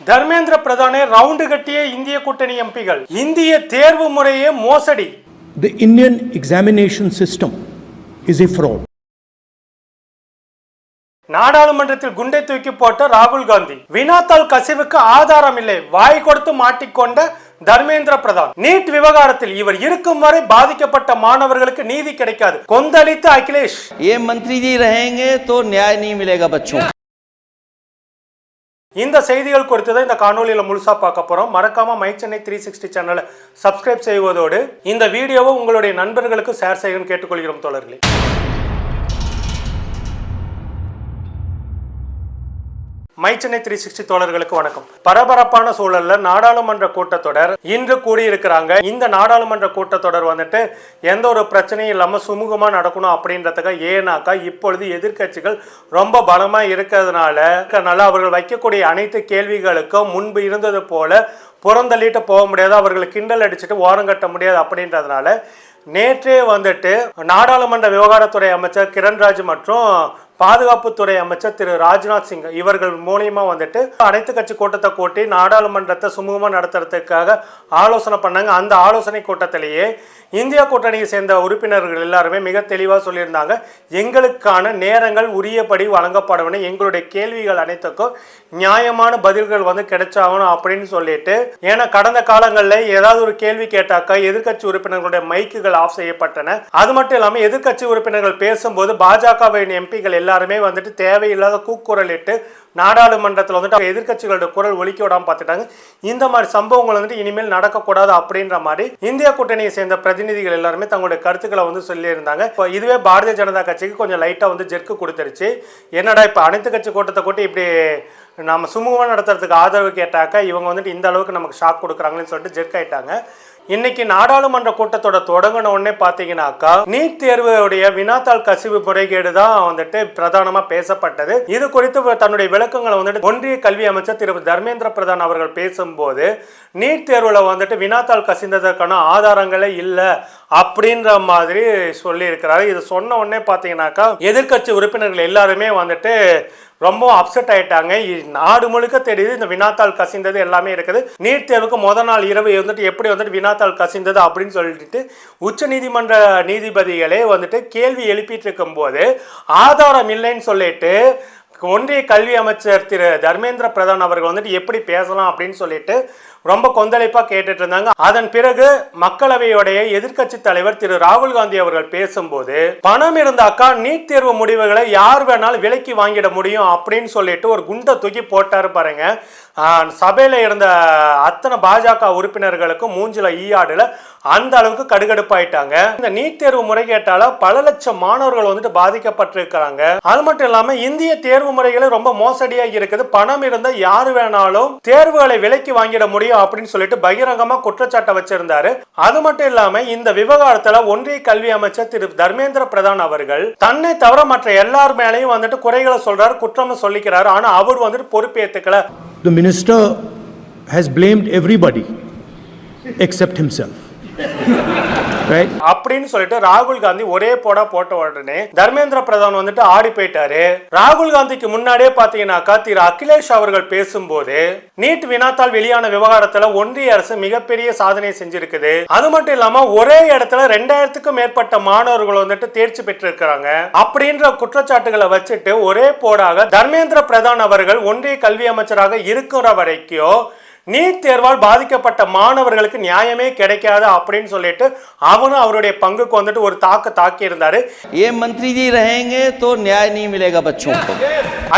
Dharmendra பிரதானே round கட்டிய இந்திய கூட்டணி எம்பிகள். இந்திய தேர்வு முறையே மோசடி. The Indian examination system is a fraud நாடாளுமன்றத்தில் குண்டை தூக்கி போட்ட ராகுல் காந்தி. வினாத்தால் கசிவுக்கு ஆதாரம் இல்லை வாய் கொடுத்து மாட்டிக்கொண்ட தர்மேந்திர பிரதான். நீட் விவகாரத்தில் இவர் இருக்கும் வரை பாதிக்கப்பட்ட மாணவர்களுக்கு நீதி கிடைக்காது. கொந்தளித்த அகிலேஷ். ஏ மந்திரி ஜி ரஹேங்க தோ நியாய நீ மிலேகா பச்சோம் இந்த செய்திகள் குறித்து தான் இந்த காணொலியில் முழுசாக பார்க்க போகிறோம் மறக்காமல் மை சென்னை த்ரீ சிக்ஸ்டி சேனலை சப்ஸ்கிரைப் செய்வதோடு இந்த வீடியோவை உங்களுடைய நண்பர்களுக்கு ஷேர் செய்யணும்னு கேட்டுக்கொள்கிறோம் தோழர்களே. மை சென்னை த்ரீ சிக்ஸ்டி தோழர்களுக்கு வணக்கம். பரபரப்பான சூழல்ல நாடாளுமன்ற கூட்டத்தொடர் இன்று கூடியிருக்கிறாங்க. இந்த நாடாளுமன்ற கூட்டத்தொடர் வந்துட்டு எந்த ஒரு பிரச்சனையும் இல்லாம சுமூகமா நடக்கணும் அப்படின்றதுக்காக ஏனாக்கா இப்பொழுது எதிர்க்கட்சிகள் ரொம்ப பலமா இருக்கிறதுனால அவர்கள் வைக்கக்கூடிய அனைத்து கேள்விகளுக்கும் முன்பு இருந்தது போல புறந்தள்ளிட்டு போக முடியாது. அவர்களை கிண்டல் அடிச்சுட்டு ஓரம் கட்ட முடியாது அப்படின்றதுனால நேற்றே வந்துட்டு நாடாளுமன்ற விவகாரத்துறை அமைச்சர் கிரண்ராஜ் மற்றும் பாதுகாப்புத்துறை அமைச்சர் திரு ராஜ்நாத் சிங் இவர்கள் மூலியமா வந்துட்டு அனைத்து கட்சி கூட்டத்தை கூட்டி நாடாளுமன்றத்தை சுமூகமாக நடத்துறதுக்காக ஆலோசனை பண்ணாங்க. அந்த ஆலோசனை கூட்டத்திலேயே இந்தியா கூட்டணியை சேர்ந்த உறுப்பினர்கள் எல்லாருமே மிக தெளிவாக சொல்லியிருந்தாங்க. எங்களுக்கான நேரங்கள் உரியபடி வழங்கப்படணும். எங்களுடைய கேள்விகள் அனைத்துக்கும் நியாயமான பதில்கள் வந்து கிடைச்சாகணும் அப்படின்னு சொல்லிட்டு ஏன்னா கடந்த காலங்களில் ஏதாவது ஒரு கேள்வி கேட்டாக்கா எதிர்க்கட்சி உறுப்பினர்களுடைய மைக்குகள் ஆஃப் செய்யப்பட்டன. அது மட்டும் இல்லாமல் எதிர்க்கட்சி உறுப்பினர்கள் பேசும்போது பாஜகவின் எம்பிகள் எல்லாருமே வந்துட்டு தேவையில்லாத கூக்குரலிட்டு நாடாளுமன்றத்தில் வந்துட்டு எதிர்க்கட்சிகளோட குரல் ஒலிக்க விடாமல் பார்த்துட்டாங்க. இந்த மாதிரி சம்பவங்கள் வந்துட்டு இனிமேல் நடக்கக்கூடாது அப்படின்ற மாதிரி இந்திய கூட்டணியை சேர்ந்த பிரதிநிதிகள் எல்லாருமே தங்களுடைய கருத்துக்களை வந்து சொல்லியிருந்தாங்க. இப்போ இதுவே பாரதிய ஜனதா கட்சிக்கு கொஞ்சம் லைட்டாக வந்து ஜெர்க்கு கொடுத்துருச்சு. என்னடா இப்போ அனைத்து கட்சி கூட்டத்தை கூட்டி இப்படி நம்ம சுமூகமாக நடத்துறதுக்கு ஆதரவு கேட்டாக்கா இவங்க வந்துட்டு இந்த அளவுக்கு நமக்கு ஷாக் கொடுக்குறாங்கன்னு சொல்லிட்டு ஜெர்க் ஆயிட்டாங்க இன்னைக்கு நாடாளுமன்ற கூட்டத்தோட தொடங்கின உடனே பார்த்தீங்கன்னாக்கா நீட் தேர்வுடைய வினாத்தாள் கசிவு முறைகேடு தான் வந்துட்டு பிரதானமா பேசப்பட்டது. இது குறித்து தன்னுடைய விளக்கங்களை வந்துட்டு ஒன்றிய கல்வி அமைச்சர் திரு. தர்மேந்திர பிரதான் அவர்கள் பேசும்போது நீட் தேர்வுல வந்துட்டு வினாத்தாள் கசிந்ததற்கான ஆதாரங்களே இல்லை அப்படின்ற மாதிரி சொல்லியிருக்கிறாரு. இது சொன்ன உடனே பார்த்தீங்கன்னாக்கா எதிர்க்கட்சி உறுப்பினர்கள் எல்லாருமே வந்துட்டு ரொம்ப அப்செட் ஆயிட்டாங்க. நாடு முழுக்க தெரியுது இந்த வினாத்தாள் கசிந்தது எல்லாமே இருக்குது. நீட் தேர்வுக்கு முத நாள் இரவு வந்துட்டு எப்படி வந்துட்டு வினாத்தாள் கசிந்தது அப்படின்னு சொல்லிட்டு உச்ச நீதிமன்ற நீதிபதிகளே வந்துட்டு கேள்வி எழுப்பிட்டு இருக்கும்போது ஆதாரம் இல்லைன்னு சொல்லிட்டு ஒன்றிய கல்வி அமைச்சர் திரு தர்மேந்திர பிரதான் அவர்கள் வந்துட்டு எப்படி பேசலாம் அப்படின்னு சொல்லிட்டு ரொம்ப கொந்தளிப்பா கேட்டுட்டு இருந்தாங்க. அதன் பிறகு மக்களவையுடைய எதிர்க்கட்சி தலைவர் திரு ராகுல் காந்தி அவர்கள் பேசும்போது பணம் இருந்தாக்கா நீட் தேர்வு முடிவுகளை யார் வேணாலும் விலைக்கு வாங்கிட முடியும் அப்படின்னு சொல்லிட்டு ஒரு குண்டை தூக்கி போட்டாரு பாருங்க. சபையில் சபையில இருந்த அத்தனை பாஜக உறுப்பினர்களுக்கும் மூஞ்சில ஈயாடுல அந்த அளவுக்கு கடுகடுப்பாயிட்டாங்க. இந்த நீட் தேர்வு முறைகேட்டால பல லட்சம் மாணவர்கள் வந்துட்டு பாதிக்கப்பட்டிருக்கிறாங்க. அது மட்டும் இல்லாம இந்திய தேர்வு முறைகளை ரொம்ப மோசடியாக இருக்குது. பணம் இருந்தால் யார் வேணாலும் தேர்வுகளை விலைக்கு வாங்கிட முடியும். அப்படின்னு சொல்லிட்டு பகிரங்கமா குற்றச்சாட்டை வச்சிருந்தாரு. அது மட்டும் இல்லாம இந்த விவகாரத்துல ஒன்றிய கல்வி அமைச்சர் திரு தர்மேந்திர பிரதான் அவர்கள் தன்னை தவிர மற்ற எல்லார் மேலையும் வந்துட்டு குறைகளை சொல்றாரு குற்றம் சொல்லிக்கிறாரு. ஆனா அவர் வந்துட்டு பொறுப்பேத்துக்கல The minister has blamed everybody except himself. அப்படின்னு சொல்லிட்டு ராகுல் காந்தி ஒரே போடா போட்ட உடனே தர்மேந்திர பிரதான் வந்துட்டு ஆடி போயிட்டாரு. ராகுல் காந்திக்கு முன்னாடியே பாத்தீங்கன்னாக்கா திரு அகிலேஷ் அவர்கள் பேசும்போது நீட் வினாத்தால் வெளியான விவகாரத்துல ஒன்றிய அரசு மிகப்பெரிய சாதனை செஞ்சிருக்குது. அது மட்டும் இல்லாம ஒரே இடத்துல ரெண்டாயிரத்துக்கும் மேற்பட்ட மாணவர்கள் வந்துட்டு தேர்ச்சி பெற்றிருக்கிறாங்க. அப்படின்ற குற்றச்சாட்டுகளை வச்சுட்டு ஒரே போடாக தர்மேந்திர பிரதான் அவர்கள் ஒன்றிய கல்வி அமைச்சராக இருக்கிற வரைக்கும் நீட் தேர்வால் பாதிக்கப்பட்ட மாணவர்களுக்கு நியாயமே கிடைக்காது அப்படின்னு சொல்லிட்டு அவனும் அவருடைய பங்குக்கு வந்துட்டு ஒரு தாக்க தாக்கி இருந்தாரு ஏ மந்திரி ஜி ரஹேங்க தோ நியாய நீ மிலேகா பச்சும்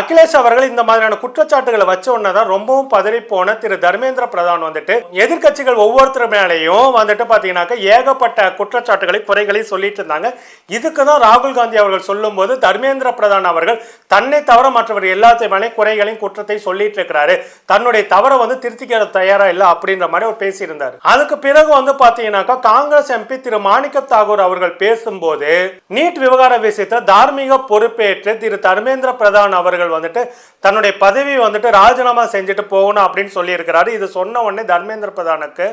அகிலேஷ் அவர்கள் இந்த மாதிரியான குற்றச்சாட்டுகளை வச்ச உடனேதான் ரொம்பவும் பதறி போன திரு தர்மேந்திர பிரதான் வந்துட்டு எதிர்கட்சிகள் ஒவ்வொருத்தர் மேலேயும் வந்துட்டு பார்த்தீங்கன்னாக்க ஏகப்பட்ட குற்றச்சாட்டுகளை குறைகளை சொல்லிட்டு இருந்தாங்க. இதுக்கு தான் ராகுல் காந்தி அவர்கள் சொல்லும்போது தர்மேந்திர பிரதான் அவர்கள் தன்னை தவிர மற்றவர் எல்லாத்தையும் மேலே குறைகளையும் குற்றத்தை சொல்லிட்டு இருக்கிறாரு. தன்னுடைய தவறை வந்து திருத்திக்க தயாரா இல்லை அப்படின்ற மாதிரி அவர் பேசியிருந்தார். அதுக்கு பிறகு வந்து பாத்தீங்கன்னாக்கா காங்கிரஸ் எம்பி திரு மாணிக்க தாகூர் அவர்கள் பேசும்போது நீட் விவகார விஷயத்துல தார்மீக பொறுப்பேற்று திரு தர்மேந்திர பிரதான் அவர்கள் வந்துட்டு தன்னுடைய பதவி வந்துட்டு ராஜினாமா செஞ்சுட்டு போகணும் அப்படின்னு சொல்லியிருக்கிறாரு. இது சொன்ன உடனே தர்மேந்திர பிரதானுக்கு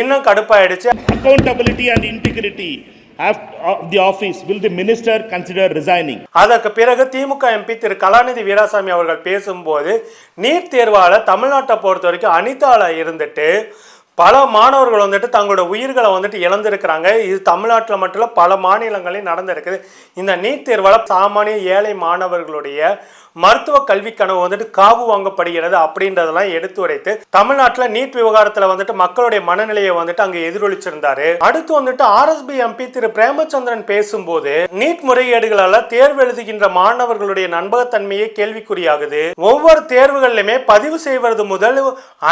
இன்னும் கடுப்பாயிடுச்சு. Accountability and integrity after, of uh, the office, will the minister அதற்கு பிறகு திமுக எம்பி திரு கலாநிதி வீராசாமி அவர்கள் பேசும்போது நீட் தேர்வால் தமிழ்நாட்டை பொறுத்த வரைக்கும் அனிதாவில் இருந்துட்டு பல மாணவர்கள் வந்துட்டு தங்களோட உயிர்களை வந்துட்டு இழந்திருக்கிறாங்க. இது தமிழ்நாட்டில் மட்டும் இல்லை பல மாநிலங்களையும் நடந்திருக்குது. இந்த நீட் தேர்வால் சாமானிய ஏழை மாணவர்களுடைய மருத்துவ கல்வி கனவு வந்துட்டு காவு வாங்கப்படுகிறது அப்படின்றதெல்லாம் எடுத்து உரைத்து தமிழ்நாட்டில் நீட் விவகாரத்தில் வந்துட்டு மக்களுடைய மனநிலையை வந்துட்டு அங்கே எதிரொலிச்சிருந்தாரு. அடுத்து வந்துட்டு ஆர்எஸ்பி எம்பி திரு பிரேமச்சந்திரன் பேசும்போது நீட் முறைகேடுகளால தேர்வு எழுதுகின்ற மாணவர்களுடைய நண்பகத்தன்மையே கேள்விக்குறியாகுது. ஒவ்வொரு தேர்வுகளிலுமே பதிவு செய்வது முதல்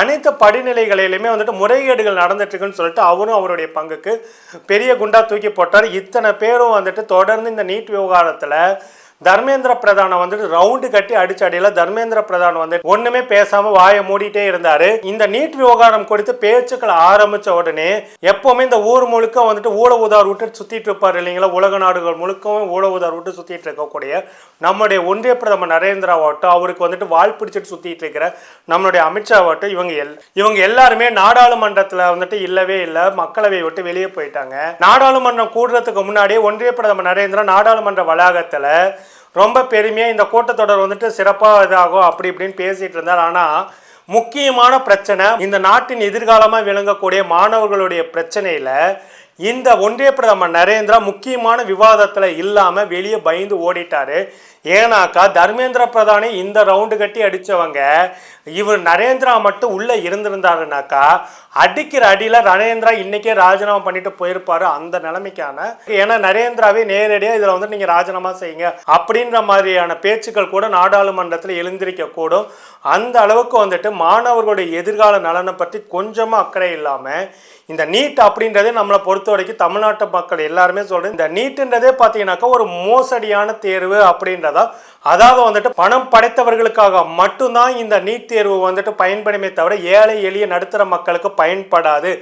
அனைத்து படிநிலைகளிலுமே வந்துட்டு முறைகேடுகள் நடந்துட்டு இருக்குன்னு சொல்லிட்டு அவரும் அவருடைய பங்குக்கு பெரிய குண்டா தூக்கி போட்டார். இத்தனை பேரும் வந்துட்டு தொடர்ந்து இந்த நீட் விவகாரத்தில் தர்மேந்திர பிரதானை வந்துட்டு ரவுண்டு கட்டி அடிச்ச அடியில் தர்மேந்திர பிரதான் வந்து ஒண்ணுமே பேசாம வாயை மூடிட்டே இருந்தாரு. இந்த நீட் விவகாரம் குறித்து பேச்சுக்கள் ஆரம்பிச்ச உடனே எப்பவுமே இந்த ஊர் முழுக்க வந்துட்டு ஊழ உதார் விட்டு சுத்திட்டு இருப்பார் இல்லைங்களா? உலக நாடுகள் முழுக்கவும் ஊழ உதார் விட்டு சுத்திட்டு இருக்கக்கூடிய நம்முடைய ஒன்றிய பிரதமர் நரேந்திராவட்டும் அவருக்கு வந்துட்டு வால் பிடிச்சிட்டு சுத்திட்டு இருக்கிற நம்மளுடைய அமித்ஷாவட்டும் இவங்க எல் இவங்க எல்லாருமே நாடாளுமன்றத்துல வந்துட்டு இல்லவே இல்லை மக்களவை விட்டு வெளியே போயிட்டாங்க. நாடாளுமன்றம் கூடுறதுக்கு முன்னாடியே ஒன்றிய பிரதமர் நரேந்திரா நாடாளுமன்ற வளாகத்துல ரொம்ப பெருமையாக இந்த கூட்டத்தொடர் வந்துட்டு சிறப்பாக இதாகும் அப்படி இப்படின்னு பேசிகிட்டு இருந்தார். ஆனால் முக்கியமான பிரச்சனை இந்த நாட்டின் எதிர்காலமாக விளங்கக்கூடிய மாணவர்களுடைய பிரச்சனையில் இந்த ஒன்றிய பிரதமர் நரேந்திரா முக்கியமான விவாதத்தில் இல்லாமல் வெளியே பயந்து ஓடிட்டார். ஏன்னாக்கா தர்மேந்திர பிரதானே இந்த ரவுண்டு கட்டி அடித்தவங்க இவர் நரேந்திரா மட்டும் உள்ளே இருந்திருந்தாருனாக்கா அடிக்கிற அடியில் நரேந்திரா இன்றைக்கே ராஜினாமா பண்ணிட்டு போயிருப்பாரு அந்த நிலைமைக்கான. ஏன்னா நரேந்திராவே நேரடியாக இதில் வந்து நீங்கள் ராஜினாமா செய்யுங்க அப்படின்ற மாதிரியான பேச்சுக்கள் கூட நாடாளுமன்றத்தில் எழுந்திருக்க கூடும் அந்த அளவுக்கு வந்துட்டு மாணவர்களுடைய எதிர்கால நலனை பற்றி கொஞ்சமாக அக்கறை இல்லாமல் இந்த நீட் அப்படின்றதே நம்மளை பொறுத்த வரைக்கும் தமிழ்நாட்டு மக்கள் எல்லாருமே சொல்கிறேன் இந்த நீட்டுன்றதே பார்த்தீங்கன்னாக்கா ஒரு மோசடியான தேர்வு அப்படின்றது அதாவது வந்துட்டு பணம் படைத்தவர்களுக்காக மட்டும்தான் இந்த நீட் தேர்வு வந்துட்டு பயன்படுமே தவிர ஏழை எளிய நடுத்தர மக்களுக்கு பயன்படாது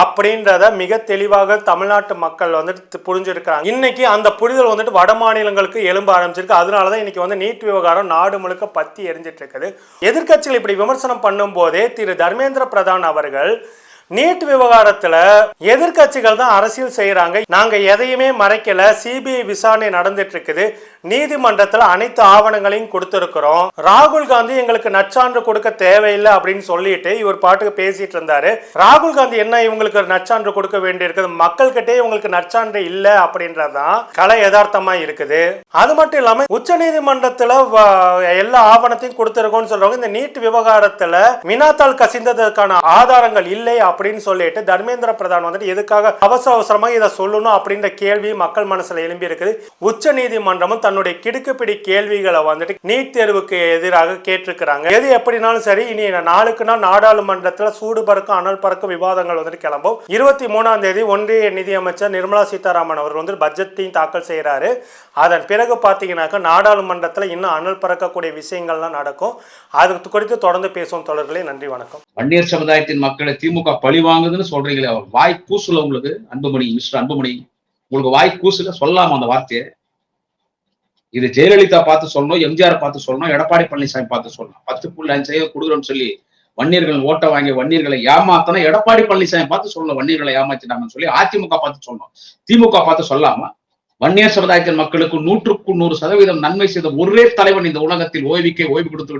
அப்படின்றத மிக தெளிவாக தமிழ்நாட்டு மக்கள் வந்துட்டு புரிஞ்சிருக்கிறாங்க. இன்னைக்கு அந்த புரிதல் வந்துட்டு வட மாநிலங்களுக்கு எழும்ப ஆரம்பிச்சிருக்கு. அதனால தான் இன்னைக்கு வந்து நீட் விவகாரம் நாடு முழுக்க பத்தி எரிஞ்சிட்டு இருக்குது. எதிர்க்கட்சிகள் இப்படி விமர்சனம் பண்ணும்போதே திரு தர்மேந்திர பிரதான் அவர்கள் நீட் விவகாரத்துல எதிர்க்கட்சிகள் தான் அரசியல் செய்யறாங்க நாங்க எதையுமே மறைக்கல. சிபிஐ விசாரணை நடந்துட்டு இருக்குது. நீதிமன்றத்துல அனைத்து ஆவணங்களையும் கொடுத்திருக்கிறோம். ராகுல் காந்தி எங்களுக்கு நச்சான்று கொடுக்க தேவையில்லை அப்படின்னு சொல்லிட்டு இவர் பாட்டுக்கு பேசிட்டு இருந்தாரு. ராகுல் காந்தி என்ன இவங்களுக்கு ஒரு நச்சான்று கொடுக்க வேண்டியிருக்குது? மக்கள்கிட்டே இவங்களுக்கு நச்சான்று இல்லை அப்படின்றதுதான் கலை யதார்த்தமா இருக்குது. அது மட்டும் இல்லாம உச்ச நீதிமன்றத்துல எல்லா ஆவணத்தையும் கொடுத்திருக்கோம்னு சொல்றவங்க இந்த நீட் விவகாரத்துல வினாத்தால் கசிந்ததற்கான ஆதாரங்கள் இல்லை அப்படின்னு சொல்லிட்டு தர்மேந்திர பிரதான் வந்துட்டு எதுக்காக அவசர அவசரமாக இதை சொல்லணும் அப்படின்ற கேள்வி மக்கள் மனசுல எழும்பி இருக்குது. உச்ச நீதிமன்றமும் தன்னுடைய கிடுக்குப்பிடி கேள்விகளை வந்துட்டு நீட் தேர்வுக்கு எதிராக கேட்டிருக்கிறாங்க. எது எப்படினாலும் சரி இனி நாளுக்கு நாள் நாடாளுமன்றத்தில் சூடு பறக்கும் அனல் பறக்கும் விவாதங்கள் வந்துட்டு கிளம்பும். இருபத்தி மூணாம் தேதி ஒன்றிய நிதியமைச்சர் நிர்மலா சீதாராமன் அவர் வந்து பட்ஜெட்டையும் தாக்கல் செய்கிறாரு அதன் பிறகு பார்த்தீங்கன்னாக்கா நாடாளுமன்றத்தில் இன்னும் அனல் பறக்கக்கூடிய விஷயங்கள்லாம் நடக்கும். அது குறித்து தொடர்ந்து பேசும் தொடர்களே நன்றி வணக்கம். வன்னியர் சமுதாயத்தின் மக்களை திமுக பழி வாங்குதுன்னு சொல்றீங்களே அவர் வாய் கூசுல உங்களுக்கு அன்புமணி மிஸ்டர் அன்புமணி உங்களுக்கு வாய் கூசுல சொல்லாம அந்த வார்த்தையை? இது ஜெயலலிதா பார்த்து சொல்லணும் எம்ஜிஆர் பார்த்து சொல்லணும் எடப்பாடி பழனிசாமி பார்த்து சொல்லணும். பத்து புள்ளி அஞ்சு கொடுக்குறோம்னு சொல்லி வன்னியர்கள் ஓட்ட வாங்கி வன்னியர்களை ஏமாத்தனா எடப்பாடி பழனிசாமி பார்த்து சொல்லணும் வன்னியர்களை ஏமாத்திட்டாங்கன்னு சொல்லி அதிமுக பார்த்து சொல்லணும். திமுக பார்த்து சொல்லாம வன்னியர் சமுதாயத்தின் மக்களுக்கு நூற்றுக்கு நூறு சதவீதம் நன்மை செய்த ஒரே தலைவன் இந்த உலகத்தில் ஓய்வுக்கே ஓய்வு கொடுத்து